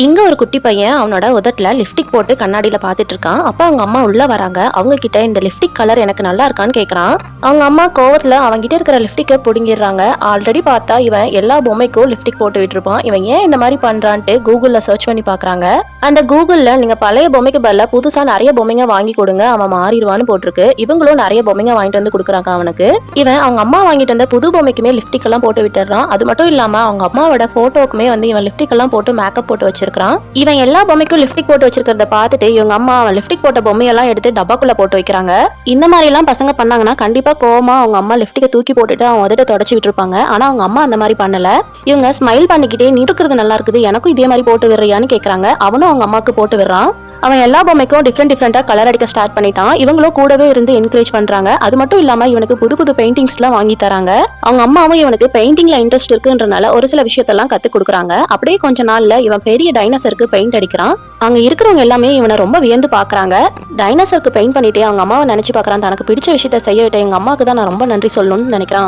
இங்க ஒரு குட்டி பையன் அவனோட உதட்டில் லிப்டிக் போட்டு கண்ணாடியில பாத்துட்டு இருக்கான். அப்ப அவங்க அம்மா உள்ள வராங்க. அவங்க கிட்ட இந்த லிப்டிக் கலர் எனக்கு நல்லா இருக்கான்னு கேக்குறான். அவங்க அம்மா கோவத்துல அவங்க கிட்ட இருக்கிற லிப்டிக்கை புடுங்கிடுறாங்க. ஆல்ரெடி பார்த்தா இவன் எல்லா பொம்மைக்கும் லிப்டிக் போட்டு விட்டுருப்பான். இவன் ஏன் இந்த மாதிரி பண்றான்ட்டு கூகுள்ல சர்ச் பண்ணி பாக்குறாங்க அந்த கூகுள்ல நீங்க பழைய பொம்மைக்கு பதிலாக புதுசா நிறைய பொம்மைங்க வாங்கி கொடுங்க. அவன் மாறிடுவான்னு போட்டிருக்கு. இவங்களும் நிறைய பொம்மைங்க வாங்கிட்டு வந்து கொடுக்குறாங்க அவனுக்கு. இவன் அவங்க அம்மா வாங்கிட்டு வந்த புது பொம்மைக்குமே லிப்டிக் எல்லாம் போட்டு விட்டுறான் அது மட்டும் இல்லாம அவங்க அம்மாவோட போட்டோக்குமே வந்து இவன் லிப்டிக் எல்லாம் போட்டு மேக்கப் போட்டு வச்சிருக்கான். இவன் எல்லா பொம்மைக்கும் லிப்டிக் போட்டு வச்சிருக்கிறத பார்த்துட்டு இவங்க அம்மா அவன் லிப்டிக் போட்ட பொம்மையெல்லாம் எடுத்து டப்பாக்குள்ள போட்டு வைக்கிறாங்க. இந்த மாதிரி எல்லாம் பசங்க பண்ணாங்கன்னா கண்டிப்பா கோவமா அவங்க அம்மா லிப்டிக்கை தூக்கி போட்டுட்டு அவங்க உதட்ட தொடச்சி விட்டுருப்பாங்க. ஆனா அவங்க அம்மா அந்த மாதிரி பண்ணல. இவங்க ஸ்மைல் பண்ணிக்கிட்டே நீ இருக்கிறது நல்லா இருக்குது எனக்கும் இதே மாதிரி போட்டு விடுறியான்னு கேக்குறாங்க. அவனும் அவங்க அம்மாக்கு போட்டு விடுறான். அவன் எல்லா பொம்மைக்கும் டிஃப்ரெண்ட் டிஃப்ரெண்ட்டாக கலர் அடிக்க ஸ்டார்ட் பண்ணிட்டான். இவங்களும் கூடவே இருந்து என்கரேஜ் பண்ணுறாங்க அது மட்டும் இல்லாமல் இவனுக்கு புது புது பெயிண்டிங்ஸ்லாம் வாங்கி தராங்க. அவங்க அம்மாவும் இவனுக்கு பெயிண்டிங்கில் இன்ட்ரெஸ்ட் இருக்குன்றனால ஒரு சில விஷயத்தெல்லாம் கற்றுக் கொடுக்குறாங்க. அப்படியே கொஞ்ச நாளில் இவன் பெரிய டைனோசருக்கு பெயிண்ட் அடிக்கிறான். அங்கே இருக்கிறவங்க எல்லாமே இவனை ரொம்ப வியந்து பார்க்குறாங்க டைனோசருக்கு பெயிண்ட் பண்ணிட்டே அவங்க அம்மாவை நினச்சி பார்க்குறான் தனக்கு பிடிச்ச விஷயத்த செய்ய விட்ட எங்கள் அம்மாவுக்கு தான் நான் ரொம்ப நன்றி சொல்லணும்னு நினைக்கிறான்.